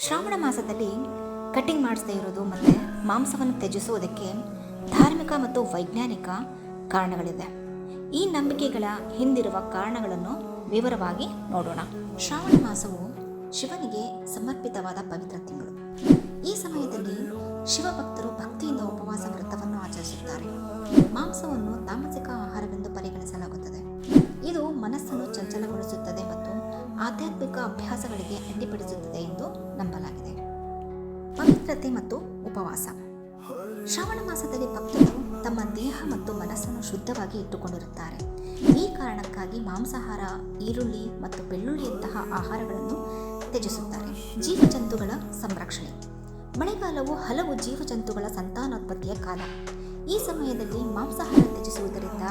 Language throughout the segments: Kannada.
ಶ್ರಾವಣ ಮಾಸದಲ್ಲಿ ಕಟಿಂಗ್ ಮಾಡಿಸದೇ ಇರೋದು ಮತ್ತು ಮಾಂಸವನ್ನು ತ್ಯಜಿಸುವುದಕ್ಕೆ ಧಾರ್ಮಿಕ ಮತ್ತು ವೈಜ್ಞಾನಿಕ ಕಾರಣಗಳಿದೆ. ಈ ನಂಬಿಕೆಗಳ ಹಿಂದಿರುವ ಕಾರಣಗಳನ್ನು ವಿವರವಾಗಿ ನೋಡೋಣ. ಶ್ರಾವಣ ಮಾಸವು ಶಿವನಿಗೆ ಸಮರ್ಪಿತವಾದ ಪವಿತ್ರ ತಿಂಗಳು. ಈ ಸಮಯದಲ್ಲಿ ಶಿವಭಕ್ತರು ಭಕ್ತಿಯಿಂದ ಉಪವಾಸ ವ್ರತವನ್ನು ಆಚರಿಸುತ್ತಾರೆ. ಮಾಂಸವನ್ನು ತಾಮಸಿಕ ಆಧ್ಯಾತ್ಮಿಕ ಅಭ್ಯಾಸಗಳಿಗೆ ಅಡ್ಡಿಪಡಿಸುತ್ತದೆ ಎಂದು ನಂಬಲಾಗಿದೆ. ಪವಿತ್ರತೆ ಮತ್ತು ಉಪವಾಸ. ಶ್ರಾವಣ ಮಾಸದಲ್ಲಿ ಭಕ್ತರು ತಮ್ಮ ದೇಹ ಮತ್ತು ಮನಸ್ಸನ್ನು ಶುದ್ಧವಾಗಿ ಇಟ್ಟುಕೊಂಡಿರುತ್ತಾರೆ. ಈ ಕಾರಣಕ್ಕಾಗಿ ಮಾಂಸಾಹಾರ, ಈರುಳ್ಳಿ ಮತ್ತು ಬೆಳ್ಳುಳ್ಳಿಯಂತಹ ಆಹಾರಗಳನ್ನು ತ್ಯಜಿಸುತ್ತಾರೆ. ಜೀವಜಂತುಗಳ ಸಂರಕ್ಷಣೆ. ಮಳೆಗಾಲವು ಹಲವು ಜೀವಜಂತುಗಳ ಸಂತಾನೋತ್ಪತ್ತಿಯ ಕಾಲ. ಈ ಸಮಯದಲ್ಲಿ ಮಾಂಸಾಹಾರ ತ್ಯಜಿಸುವುದರಿಂದ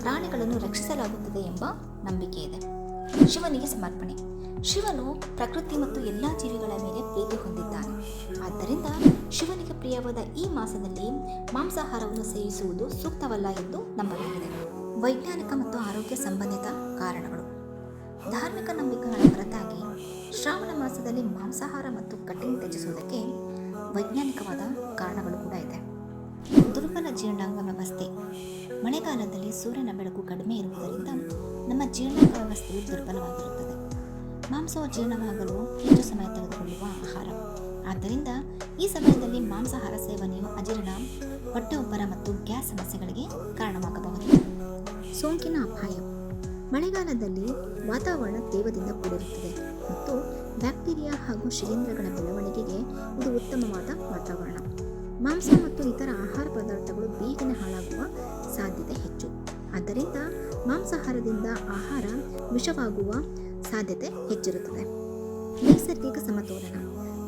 ಪ್ರಾಣಿಗಳನ್ನು ರಕ್ಷಿಸಲಾಗುತ್ತದೆ ಎಂಬ ನಂಬಿಕೆ ಇದೆ ಶಿವನಿಗೆ ಸಮರ್ಪಣೆ. ಶಿವನು ಪ್ರಕೃತಿ ಮತ್ತು ಎಲ್ಲ ಜೀವಿಗಳ ಮೇಲೆ ಪ್ರೀತಿ ಹೊಂದಿದ್ದಾನೆ. ಆದ್ದರಿಂದ ಶಿವನಿಗೆ ಪ್ರಿಯವಾದ ಈ ಮಾಸದಲ್ಲಿ ಮಾಂಸಾಹಾರವನ್ನು ಸೇವಿಸುವುದು ಸೂಕ್ತವಲ್ಲ ಎಂದು ನಂಬಲಾಗಿದೆ. ವೈಜ್ಞಾನಿಕ ಮತ್ತು ಆರೋಗ್ಯ ಸಂಬಂಧಿತ ಕಾರಣಗಳು. ಧಾರ್ಮಿಕ ನಂಬಿಕೆಗಳ ಹೊರತಾಗಿ ಶ್ರಾವಣ ಮಾಸದಲ್ಲಿ ಮಾಂಸಾಹಾರ ಮತ್ತು ಕಟ್ಟಿಂಗ್ ತ್ಯಜಿಸುವುದಕ್ಕೆ ವೈಜ್ಞಾನಿಕವಾದ ಕಾರಣಗಳು ಕೂಡ ಇದೆ. ದುರ್ಬಲ ಜೀರ್ಣಾಂಗ ವ್ಯವಸ್ಥೆ. ಮಳೆಗಾಲದಲ್ಲಿ ಸೂರ್ಯನ ಬೆಳಕು ಕಡಿಮೆ ಇರುವುದರಿಂದ ನಮ್ಮ ಜೀರ್ಣಾಂಗ ವ್ಯವಸ್ಥೆಯು ದುರ್ಬಲವಾಗಿರುತ್ತದೆ. ಮಾಂಸವು ಜೀರ್ಣವಾಗಲು ಹೆಚ್ಚು ಸಮಯ ತೆಗೆದುಕೊಳ್ಳುವ ಆಹಾರ. ಆದ್ದರಿಂದ ಈ ಸಮಯದಲ್ಲಿ ಮಾಂಸಾಹಾರ ಸೇವನೆಯು ಅಜೀರ್ಣ ಹೊಟ್ಟೆ ಉಬ್ಬರ ಮತ್ತು ಗ್ಯಾಸ್ ಸಮಸ್ಯೆಗಳಿಗೆ ಕಾರಣವಾಗಬಹುದು. ಸೋಂಕಿನ ಅಪಾಯ. ಮಳೆಗಾಲದಲ್ಲಿ ವಾತಾವರಣ ತೇವದಿಂದ ಕೂಡಿರುತ್ತದೆ ಮತ್ತು ಬ್ಯಾಕ್ಟೀರಿಯಾ ಹಾಗೂ ಶಿಲೀಂಧ್ರಗಳ ಬೆಳವಣಿಗೆಗೆ ಇದು ಉತ್ತಮವಾದ ವಾತಾವರಣ. ಮಾಂಸ ಮತ್ತು ಇತರ ಆಹಾರ ಪದಾರ್ಥಗಳು ಬೇಗನೆ ಹಾಳಾಗುವ ಸಾಧ್ಯತೆ ಹೆಚ್ಚು. ಆದ್ದರಿಂದ ಮಾಂಸಾಹಾರದಿಂದ ಆಹಾರ ವಿಷವಾಗುವ ಸಾಧ್ಯತೆ ಹೆಚ್ಚಿರುತ್ತದೆ. ನೈಸರ್ಗಿಕ ಸಮತೋಲನ.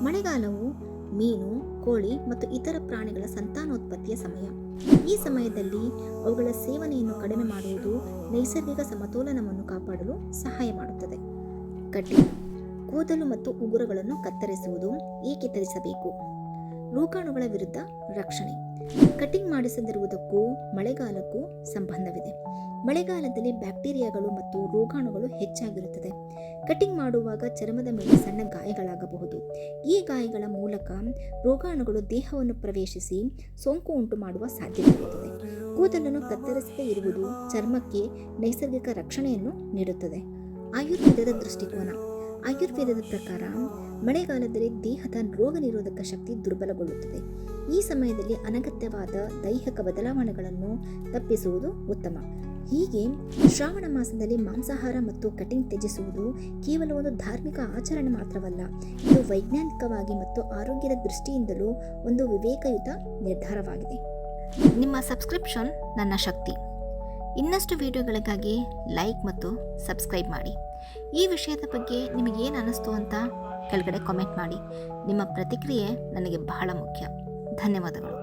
ಮಳೆಗಾಲವು ಮೀನು, ಕೋಳಿ ಮತ್ತು ಇತರ ಪ್ರಾಣಿಗಳ ಸಂತಾನೋತ್ಪತ್ತಿಯ ಸಮಯ. ಈ ಸಮಯದಲ್ಲಿ ಅವುಗಳ ಸೇವನೆಯನ್ನು ಕಡಿಮೆ ಮಾಡುವುದು ನೈಸರ್ಗಿಕ ಸಮತೋಲನವನ್ನು ಕಾಪಾಡಲು ಸಹಾಯ ಮಾಡುತ್ತದೆ. ಕಟ್ಟಿ ಕೂದಲು ಮತ್ತು ಉಗುರುಗಳನ್ನು ಕತ್ತರಿಸುವುದು ಏಕೆ ಧರಿಸಬೇಕು ರೋಗಾಣುಗಳ ವಿರುದ್ಧ ರಕ್ಷಣೆ. ಕಟಿಂಗ್ ಮಾಡಿಸದಿರುವುದಕ್ಕೂ ಮಳೆಗಾಲಕ್ಕೂ ಸಂಬಂಧವಿದೆ. ಮಳೆಗಾಲದಲ್ಲಿ ಬ್ಯಾಕ್ಟೀರಿಯಾಗಳು ಮತ್ತು ರೋಗಾಣುಗಳು ಹೆಚ್ಚಾಗಿರುತ್ತದೆ. ಕಟಿಂಗ್ ಮಾಡುವಾಗ ಚರ್ಮದ ಮೇಲೆ ಸಣ್ಣ ಗಾಯಗಳಾಗಬಹುದು. ಈ ಗಾಯಗಳ ಮೂಲಕ ರೋಗಾಣುಗಳು ದೇಹವನ್ನು ಪ್ರವೇಶಿಸಿ ಸೋಂಕು ಉಂಟು ಮಾಡುವ ಸಾಧ್ಯತೆ ಇರುತ್ತದೆ ಕೂದಲನ್ನು ಕತ್ತರಿಸದೇ ಇರುವುದು ಚರ್ಮಕ್ಕೆ ನೈಸರ್ಗಿಕ ರಕ್ಷಣೆಯನ್ನು ನೀಡುತ್ತದೆ. ಆಯುರ್ವೇದದ ದೃಷ್ಟಿಕೋನ. ಆಯುರ್ವೇದದ ಪ್ರಕಾರ ಮಳೆಗಾಲದಲ್ಲಿ ದೇಹದ ರೋಗ ನಿರೋಧಕ ಶಕ್ತಿ ದುರ್ಬಲಗೊಳ್ಳುತ್ತದೆ. ಈ ಸಮಯದಲ್ಲಿ ಅನಗತ್ಯವಾದ ದೈಹಿಕ ಬದಲಾವಣೆಗಳನ್ನು ತಪ್ಪಿಸುವುದು ಉತ್ತಮ. ಹೀಗೆ ಶ್ರಾವಣ ಮಾಸದಲ್ಲಿ ಮಾಂಸಾಹಾರ ಮತ್ತು ಕಟಿಂಗ್ ತ್ಯಜಿಸುವುದು ಕೇವಲ ಒಂದು ಧಾರ್ಮಿಕ ಆಚರಣೆ ಮಾತ್ರವಲ್ಲ, ಇದು ವೈಜ್ಞಾನಿಕವಾಗಿ ಮತ್ತು ಆರೋಗ್ಯದ ದೃಷ್ಟಿಯಿಂದಲೂ ಒಂದು ವಿವೇಕಯುತ ನಿರ್ಧಾರವಾಗಿದೆ. ನಿಮ್ಮ ಸಬ್ಸ್ಕ್ರಿಪ್ಷನ್ ನನ್ನ ಶಕ್ತಿ. ಇನ್ನಷ್ಟು ವಿಡಿಯೋಗಳಿಗಾಗಿ ಲೈಕ್ ಮತ್ತು ಸಬ್ಸ್ಕ್ರೈಬ್ ಮಾಡಿ. ಈ ವಿಷಯದ ಬಗ್ಗೆ ನಿಮಗೇನು ಅನ್ನಿಸ್ತು ಅಂತ ಕೆಳಗಡೆ ಕಾಮೆಂಟ್ ಮಾಡಿ. ನಿಮ್ಮ ಪ್ರತಿಕ್ರಿಯೆ ನನಗೆ ಬಹಳ ಮುಖ್ಯ. ಧನ್ಯವಾದಗಳು.